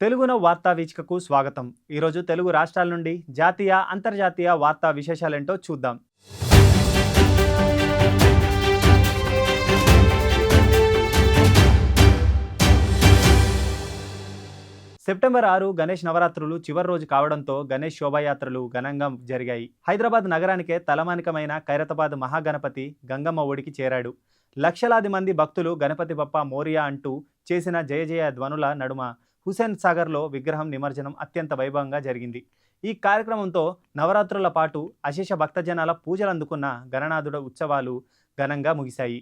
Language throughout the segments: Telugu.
తెలుగున వార్తా వీచికకు స్వాగతం. ఈరోజు తెలుగు రాష్ట్రాల నుండి జాతీయ అంతర్జాతీయ వార్తా విశేషాలేంటో చూద్దాం. సెప్టెంబర్ ఆరు గణేష్ నవరాత్రులు చివరి రోజు కావడంతో గణేష్ శోభాయాత్రలు ఘనంగా జరిగాయి. హైదరాబాద్ నగరానికే తలమానికమైన ఖైరతాబాద్ మహాగణపతి గంగమ్మ ఒడికి చేరాడు. లక్షలాది మంది భక్తులు గణపతి బప్ప మోరియా అంటూ చేసిన జయ జయ ధ్వనుల నడుమ హుసేన్ సాగర్లో విగ్రహం నిమజ్జనం అత్యంత వైభవంగా జరిగింది. ఈ కార్యక్రమంతో నవరాత్రుల పాటు అశేష భక్తజనాల పూజలు అందుకున్న గణనాథుడ ఉత్సవాలు ఘనంగా ముగిశాయి.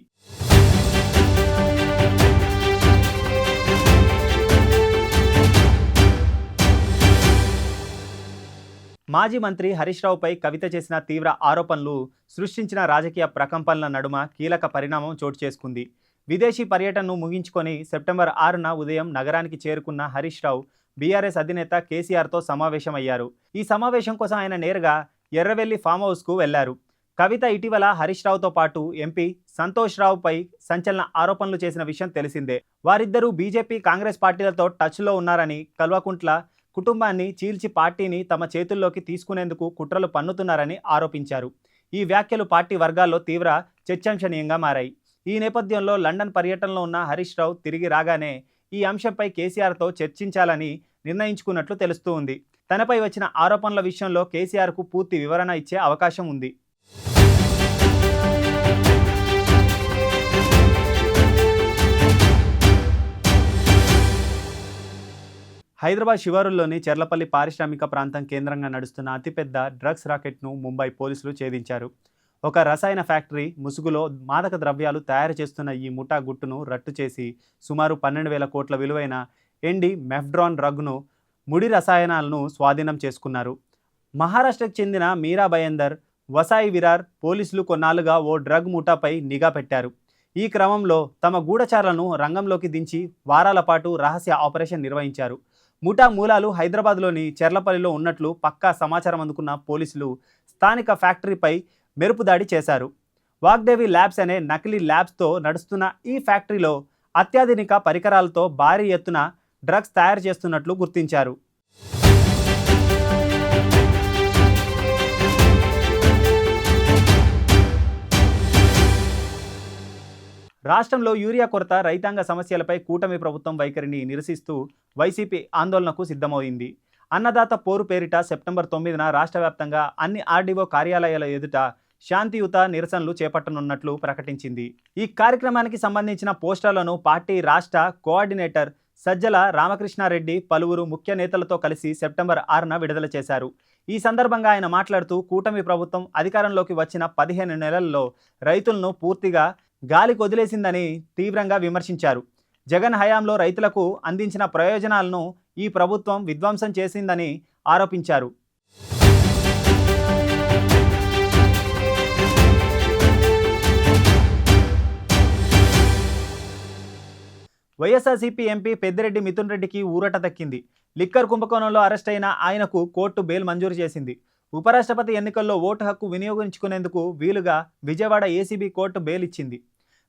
మాజీ మంత్రి హరీష్ రావుపై కవిత చేసిన తీవ్ర ఆరోపణలు సృష్టించిన రాజకీయ ప్రకంపనల నడుమ కీలక పరిణామం చోటు చేసుకుంది. విదేశీ పర్యటనను ముగించుకొని సెప్టెంబర్ ఆరున ఉదయం నగరానికి చేరుకున్న హరీష్ రావు బీఆర్ఎస్ అధినేత కేసీఆర్తో సమావేశమయ్యారు. ఈ సమావేశం కోసం ఆయన నేరుగా ఎర్రవెల్లి ఫామ్ హౌస్కు వెళ్ళారు. కవిత ఇటీవల హరీష్ రావుతో పాటు ఎంపీ సంతోష్ రావుపై సంచలన ఆరోపణలు చేసిన విషయం తెలిసిందే. వారిద్దరూ బీజేపీ కాంగ్రెస్ పార్టీలతో టచ్లో ఉన్నారని కల్వకుంట్ల కుటుంబాన్ని చీల్చి పార్టీని తమ చేతుల్లోకి తీసుకునేందుకు కుట్రలు పన్నుతున్నారని ఆరోపించారు. ఈ వ్యాఖ్యలు పార్టీ వర్గాల్లో తీవ్ర చర్చాంశనీయంగా మారాయి. ఈ నేపథ్యంలో లండన్ పర్యటనలో ఉన్న హరీష్ రావు తిరిగి రాగానే ఈ అంశంపై కేసీఆర్తో చర్చించాలని నిర్ణయించుకున్నట్లు తెలుస్తూ ఉంది. తనపై వచ్చిన ఆరోపణల విషయంలో కేసీఆర్కు పూర్తి వివరణ ఇచ్చే అవకాశం ఉంది. హైదరాబాద్ శివారుల్లోని చెర్లపల్లి పారిశ్రామిక ప్రాంతం కేంద్రంగా నడుస్తున్న అతిపెద్ద డ్రగ్స్ రాకెట్ను ముంబై పోలీసులు ఛేదించారు. ఒక రసాయన ఫ్యాక్టరీ ముసుగులో మాదక ద్రవ్యాలు తయారు చేస్తున్న ఈ ముఠా గుట్టును రట్టు చేసి సుమారు పన్నెండు వేల కోట్ల విలువైన ఎండి మెఫ్డ్రాన్ డ్రగ్ను ముడి రసాయనాలను స్వాధీనం చేసుకున్నారు. మహారాష్ట్రకు చెందిన మీరా భయందర్ వసాయి విరార్ పోలీసులు కొన్నాళ్ళుగా ఓ డ్రగ్ ముఠాపై నిఘా పెట్టారు. ఈ క్రమంలో తమ గూఢచారులను రంగంలోకి దించి వారాల పాటు రహస్య ఆపరేషన్ నిర్వహించారు. ముఠా మూలాలు హైదరాబాద్లోని చెర్లపల్లిలో ఉన్నట్లు పక్కా సమాచారం అందుకున్న పోలీసులు స్థానిక ఫ్యాక్టరీపై మెరుపు దాడి చేశారు. వాగ్దేవి ల్యాబ్స్ అనే నకిలీ ల్యాబ్స్తో నడుస్తున్న ఈ ఫ్యాక్టరీలో అత్యాధునిక పరికరాలతో భారీ ఎత్తున డ్రగ్స్ తయారు చేస్తున్నట్లు గుర్తించారు. రాష్ట్రంలో యూరియా కొరత రైతాంగ సమస్యలపై కూటమి ప్రభుత్వం వైఖరిని నిరసిస్తూ వైసీపీ ఆందోళనకు సిద్ధమైంది అన్నదాత పోరు పేరిట సెప్టెంబర్ తొమ్మిదిన రాష్ట్ర వ్యాప్తంగా అన్ని ఆర్డీఓ కార్యాలయాల ఎదుట శాంతియుత నిరసనలు చేపట్టనున్నట్లు ప్రకటించింది. ఈ కార్యక్రమానికి సంబంధించిన పోస్టర్లను పార్టీ రాష్ట్ర కోఆర్డినేటర్ సజ్జల రామకృష్ణారెడ్డి పలువురు ముఖ్య నేతలతో కలిసి సెప్టెంబర్ ఆరున విడుదల చేశారు. ఈ సందర్భంగా ఆయన మాట్లాడుతూ కూటమి ప్రభుత్వం అధికారంలోకి వచ్చిన పదిహేను నెలల్లో రైతులను పూర్తిగా గాలి కొదిలేసిందని తీవ్రంగా విమర్శించారు. జగన్ హయాంలో రైతులకు అందించిన ప్రయోజనాలను ఈ ప్రభుత్వం విధ్వంసం చేసిందని ఆరోపించారు. వైఎస్ఆర్సీపీ ఎంపీ పెద్దిరెడ్డి మిథున్ రెడ్డికి ఊరట దక్కింది. లిక్కర్ కుంభకోణంలో అరెస్ట్ అయిన ఆయనకు కోర్టు బెయిల్ మంజూరు చేసింది. ఉపరాష్ట్రపతి ఎన్నికల్లో ఓటు హక్కు వినియోగించుకునేందుకు వీలుగా విజయవాడ ఏసీబీ కోర్టు బెయిల్ ఇచ్చింది.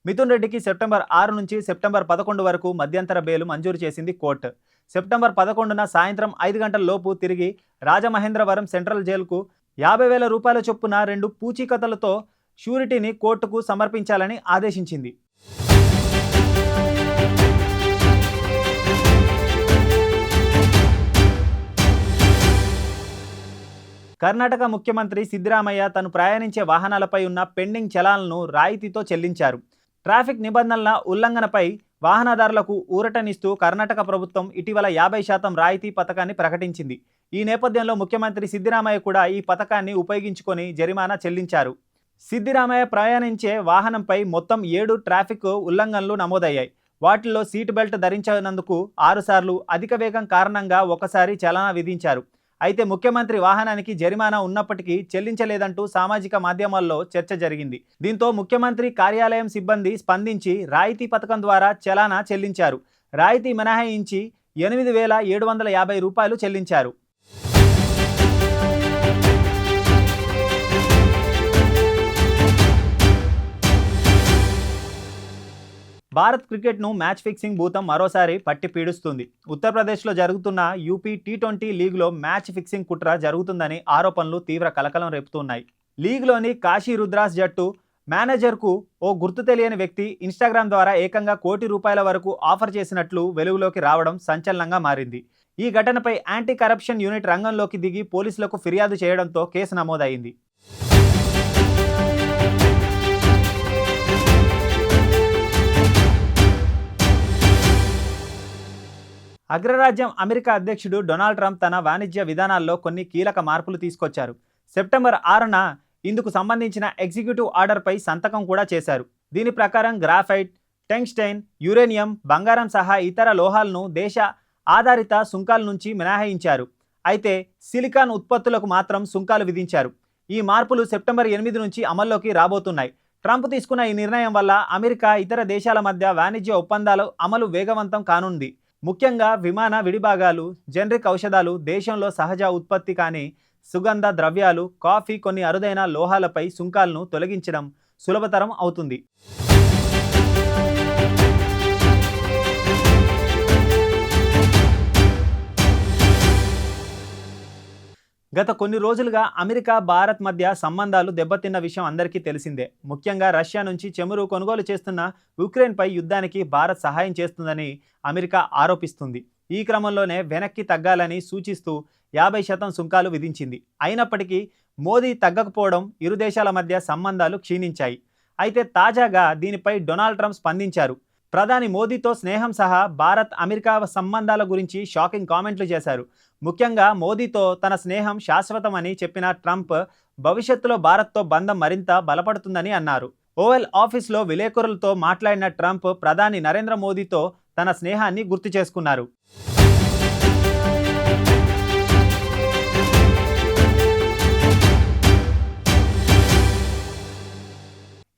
మిథున్ రెడ్డికి సెప్టెంబర్ ఆరు నుంచి సెప్టెంబర్ పదకొండు వరకు మధ్యంతర బెయిల్ మంజూరు చేసింది కోర్టు. సెప్టెంబర్ పదకొండున సాయంత్రం ఐదు గంటల లోపు తిరిగి రాజమహేంద్రవరం సెంట్రల్ జైలుకు యాభై వేల రూపాయల చొప్పున రెండు పూచీకతలతో షూరిటీని కోర్టుకు సమర్పించాలని ఆదేశించింది. కర్ణాటక ముఖ్యమంత్రి సిద్దిరామయ్య తను ప్రయాణించే వాహనాలపై ఉన్న పెండింగ్ చలాలను రాయితీతో చెల్లించారు. ట్రాఫిక్ నిబంధనల ఉల్లంఘనపై వాహనదారులకు ఊరటనిస్తూ కర్ణాటక ప్రభుత్వం ఇటీవల యాభై శాతం రాయితీ పథకాన్ని ప్రకటించింది. ఈ నేపథ్యంలో ముఖ్యమంత్రి సిద్దిరామయ్య కూడా ఈ పథకాన్ని ఉపయోగించుకొని జరిమానా చెల్లించారు. సిద్దిరామయ్య ప్రయాణించే వాహనంపై మొత్తం ఏడు ట్రాఫిక్ ఉల్లంఘనలు నమోదయ్యాయి. వాటిల్లో సీట్ బెల్ట్ ధరించినందుకు ఆరుసార్లు అధిక వేగం కారణంగా ఒకసారి చలన విధించారు. అయితే ముఖ్యమంత్రి వాహనానికి జరిమానా ఉన్నప్పటికీ చెల్లించలేదంటూ సామాజిక మాధ్యమాల్లో చర్చ జరిగింది. దీంతో ముఖ్యమంత్రి కార్యాలయం సిబ్బంది స్పందించి రాయితీ పథకం ద్వారా చలానా చెల్లించారు. రాయితీ మినహాయించి ఎనిమిది వేల ఏడు వందల యాభై రూపాయలు చెల్లించారు. భారత్ క్రికెట్ను మ్యాచ్ ఫిక్సింగ్ భూతం మరోసారి పట్టి పీడుస్తుంది. ఉత్తరప్రదేశ్లో జరుగుతున్న యూపీ టీ ట్వంటీ లీగ్లో మ్యాచ్ ఫిక్సింగ్ కుట్ర జరుగుతుందని ఆరోపణలు తీవ్ర కలకలం రేపుతున్నాయి. లీగ్లోని కాశీ రుద్రాస్ జట్టు మేనేజర్కు ఓ గుర్తు తెలియని వ్యక్తి ఇన్స్టాగ్రామ్ ద్వారా ఏకంగా కోటి రూపాయల వరకు ఆఫర్ చేసినట్లు వెలుగులోకి రావడం సంచలనంగా మారింది. ఈ ఘటనపై యాంటీ కరప్షన్ యూనిట్ రంగంలోకి దిగి పోలీసులకు ఫిర్యాదు చేయడంతో కేసు నమోదైంది. అగ్రరాజ్యం అమెరికా అధ్యక్షుడు డొనాల్డ్ ట్రంప్ తన వాణిజ్య విధానాల్లో కొన్ని కీలక మార్పులు తీసుకొచ్చారు. సెప్టెంబర్ ఆరున ఇందుకు సంబంధించిన ఎగ్జిక్యూటివ్ ఆర్డర్పై సంతకం కూడా చేశారు. దీని ప్రకారం గ్రాఫైట్ టెంగ్స్టైన్ యురేనియం బంగారం సహా ఇతర లోహాలను దేశ ఆధారిత సుంకాల నుంచి మినహాయించారు. అయితే సిలికాన్ ఉత్పత్తులకు మాత్రం సుంకాలు విధించారు. ఈ మార్పులు సెప్టెంబర్ ఎనిమిది నుంచి అమల్లోకి రాబోతున్నాయి. ట్రంప్ తీసుకున్న ఈ నిర్ణయం వల్ల అమెరికా ఇతర దేశాల మధ్య వాణిజ్య ఒప్పందాలు అమలు వేగవంతం కానుంది. ముఖ్యంగా విమాన విడిభాగాలు జనరిక్ ఔషధాలు దేశంలో సహజ ఉత్పత్తి కాని సుగంధ ద్రవ్యాలు కాఫీ కొన్ని అరుదైన లోహాలపై సుంకాలను తొలగించడం సులభతరం అవుతుంది. గత కొన్ని రోజులుగా అమెరికా భారత్ మధ్య సంబంధాలు దెబ్బతిన్న విషయం అందరికీ తెలిసిందే. ముఖ్యంగా రష్యా నుంచి చమురు కొనుగోలు చేస్తున్న ఉక్రెయిన్పై యుద్ధానికి భారత్ సహాయం చేస్తుందని అమెరికా ఆరోపిస్తుంది. ఈ క్రమంలోనే వెనక్కి తగ్గాలని సూచిస్తూ యాభై శాతం సుంకాలు విధించింది. అయినప్పటికీ మోదీ తగ్గకపోవడం ఇరు దేశాల మధ్య సంబంధాలు క్షీణించాయి. అయితే తాజాగా దీనిపై డొనాల్డ్ ట్రంప్ స్పందించారు. ప్రధాని మోదీతో స్నేహం సహా భారత్ అమెరికా సంబంధాల గురించి షాకింగ్ కామెంట్లు చేశారు. ముఖ్యంగా మోదీతో తన స్నేహం శాశ్వతమని చెప్పిన ట్రంప్ భవిష్యత్తులో భారత్తో బంధం మరింత బలపడుతుందని అన్నారు. ఓవెల్ ఆఫీస్లో విలేకరులతో మాట్లాడిన ట్రంప్ ప్రధాని నరేంద్ర మోదీతో తన స్నేహాన్ని గుర్తు చేసుకున్నారు.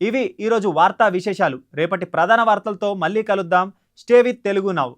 ఇవి ఈరోజు వార్తా విశేషాలు. రేపటి ప్రధాన వార్తలతో మళ్ళీ కలుద్దాం. Stay with Telugu now.